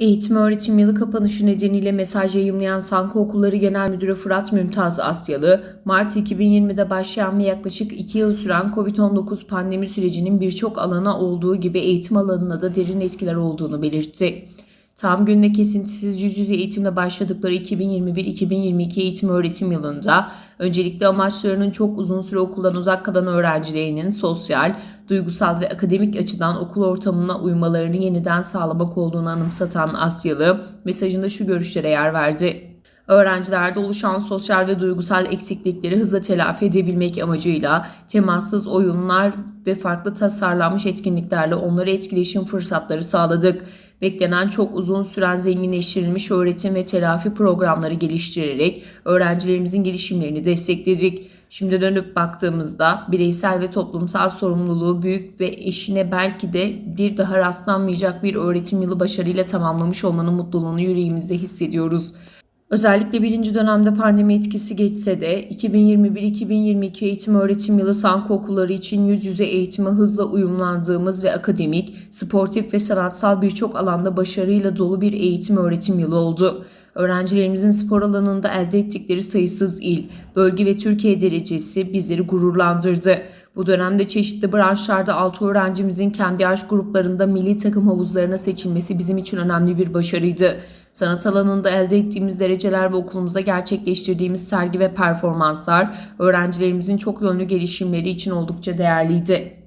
Eğitim öğretim yılı kapanışı nedeniyle mesaj yayımlayan Sanko Okulları Genel Müdürü Fırat Mümtaz Asyalı, Mart 2020'de başlayan ve yaklaşık 2 yıl süren COVID-19 pandemi sürecinin birçok alana olduğu gibi eğitim alanına da derin etkiler olduğunu belirtti. Tam gün ve kesintisiz yüz yüze eğitimle başladıkları 2021-2022 eğitim öğretim yılında öncelikle amaçlarının çok uzun süre okuldan uzak kalan öğrencilerinin sosyal, duygusal ve akademik açıdan okul ortamına uymalarını yeniden sağlamak olduğunu anımsatan Asyalı mesajında şu görüşlere yer verdi. Öğrencilerde oluşan sosyal ve duygusal eksiklikleri hızla telafi edebilmek amacıyla temassız oyunlar ve farklı tasarlanmış etkinliklerle onlara etkileşim fırsatları sağladık. Beklenen çok uzun süren zenginleştirilmiş öğretim ve telafi programları geliştirerek öğrencilerimizin gelişimlerini destekledik. Şimdi dönüp baktığımızda bireysel ve toplumsal sorumluluğu büyük ve eşine belki de bir daha rastlanmayacak bir öğretim yılı başarıyla tamamlamış olmanın mutluluğunu yüreğimizde hissediyoruz. Özellikle birinci dönemde pandemi etkisi geçse de 2021-2022 eğitim öğretim yılı sanko okulları için yüz yüze eğitime hızla uyumlandığımız ve akademik, sportif ve sanatsal birçok alanda başarıyla dolu bir eğitim öğretim yılı oldu. Öğrencilerimizin spor alanında elde ettikleri sayısız il, bölge ve Türkiye derecesi bizleri gururlandırdı. Bu dönemde çeşitli branşlarda 6 öğrencimizin kendi yaş gruplarında milli takım havuzlarına seçilmesi bizim için önemli bir başarıydı. Sanat alanında elde ettiğimiz dereceler ve okulumuzda gerçekleştirdiğimiz sergi ve performanslar öğrencilerimizin çok yönlü gelişimleri için oldukça değerliydi.